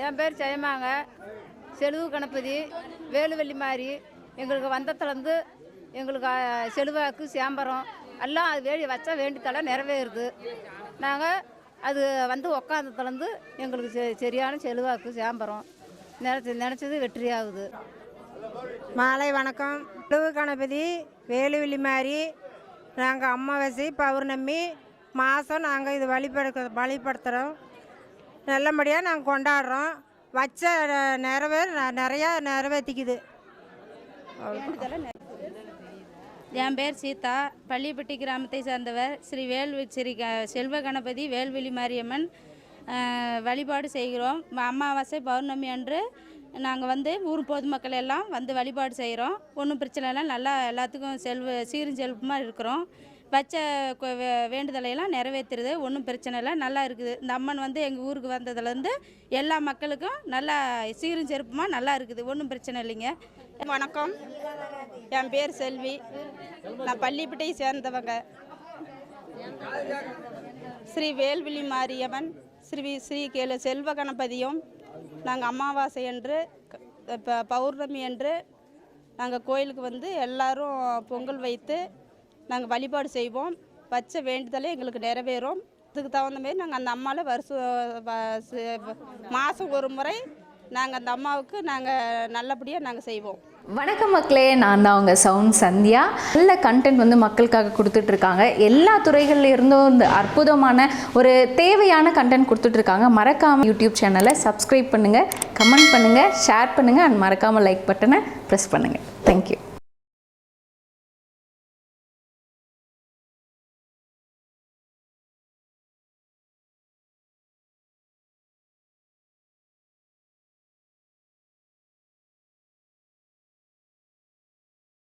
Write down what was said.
என் பேர் ஜெயமாங்க செலுவு கணபதி வேலுவெள்ளி மாதிரி எங்களுக்கு வந்தத்துலேருந்து எங்களுக்கு செலுவாக்கு சேம்பரம் எல்லாம் அது வேடி வச்சா வேண்டித்தலை நிறைவேறுது. நாங்கள் அது வந்து உக்காந்தத்துலேருந்து எங்களுக்கு செ- சரியான செலுவாக்கு சேம்பரம் நினச்சி நினச்சது வெற்றியாகுது. மாலை வணக்கம். செலுவு கணபதி வேலுவள்ளி மாதிரி நாங்கள் அமாவாசை பௌர்ணமி மாதம் நாங்கள் இது வழிபடுக்க வழிபடுத்துகிறோம் நல்லபடியாக நாங்கள் கொண்டாடுறோம். வச்ச ந- நிறைவேற ந- நிறையா நிறைவேற்றிக்குது என் பேர் சீதா. பள்ளிப்பட்டி கிராமத்தை சேர்ந்தவர் ஸ்ரீ வேல்வி ஸ்ரீ க- செல்வ கணபதி வேல்வெளி மாரியம்மன் வழிபாடு செய்கிறோம். அமாவாசை பௌர்ணமி அன்று நாங்கள் வந்து ஊர் பொதுமக்கள் எல்லாம் வந்து வழிபாடு செய்கிறோம். ஒன்றும் பிரச்சனை இல்லை. நல்லா எல்லாத்துக்கும் செல்வ சீரும் செல்வமாக இருக்கிறோம். வச்ச வேண்டுதலையெல்லாம் நிறைவேற்றுறது ஒன்றும் பிரச்சனை இல்லை. நல்லா இருக்குது. இந்த அம்மன் வந்து எங்கள் ஊருக்கு வந்ததுலேருந்து எல்லா மக்களுக்கும் நல்லா சீரும் செருப்புமாக நல்லா இருக்குது. ஒன்றும் பிரச்சனை இல்லைங்க. வணக்கம். என் பேர் செல்வி. நான் பள்ளிப்பட்டியை சேர்ந்தவங்க. ஸ்ரீ வேல்விழி மாரியம்மன் ஸ்ரீ ஸ்ரீ கேளு செல்வ கணபதியும் நாங்கள் அமாவாசை என்று இப்போ பௌர்ணமி என்று நாங்கள் கோயிலுக்கு வந்து எல்லாரும் பொங்கல் வைத்து நாங்கள் வழிபாடு செய்வோம். வச்ச வேண்டுதலே எங்களுக்கு நிறைவேறும். அதுக்கு தகுந்த மாதிரி நாங்கள் அந்த அம்மாவில் வருஷம் மாதம் ஒரு முறை நாங்கள் அந்த அம்மாவுக்கு நாங்கள் நல்லபடியாக நாங்கள் செய்வோம். வணக்கம் மக்களே நான் தான் உங்கள் சவுண்ட் சந்தியா. நல்ல கண்டென்ட் வந்து மக்களுக்காக கொடுத்துட்ருக்காங்க. எல்லா துறைகளில் இருந்தும் இந்த அற்புதமான ஒரு தேவையான கண்டென்ட் கொடுத்துட்ருக்காங்க. மறக்காமல் யூடியூப் சேனலை சப்ஸ்கிரைப் பண்ணுங்கள் கமெண்ட் பண்ணுங்கள் ஷேர் பண்ணுங்கள் அண்ட் மறக்காமல் லைக் பட்டனை ப்ரெஸ் பண்ணுங்கள் தேங்க்யூ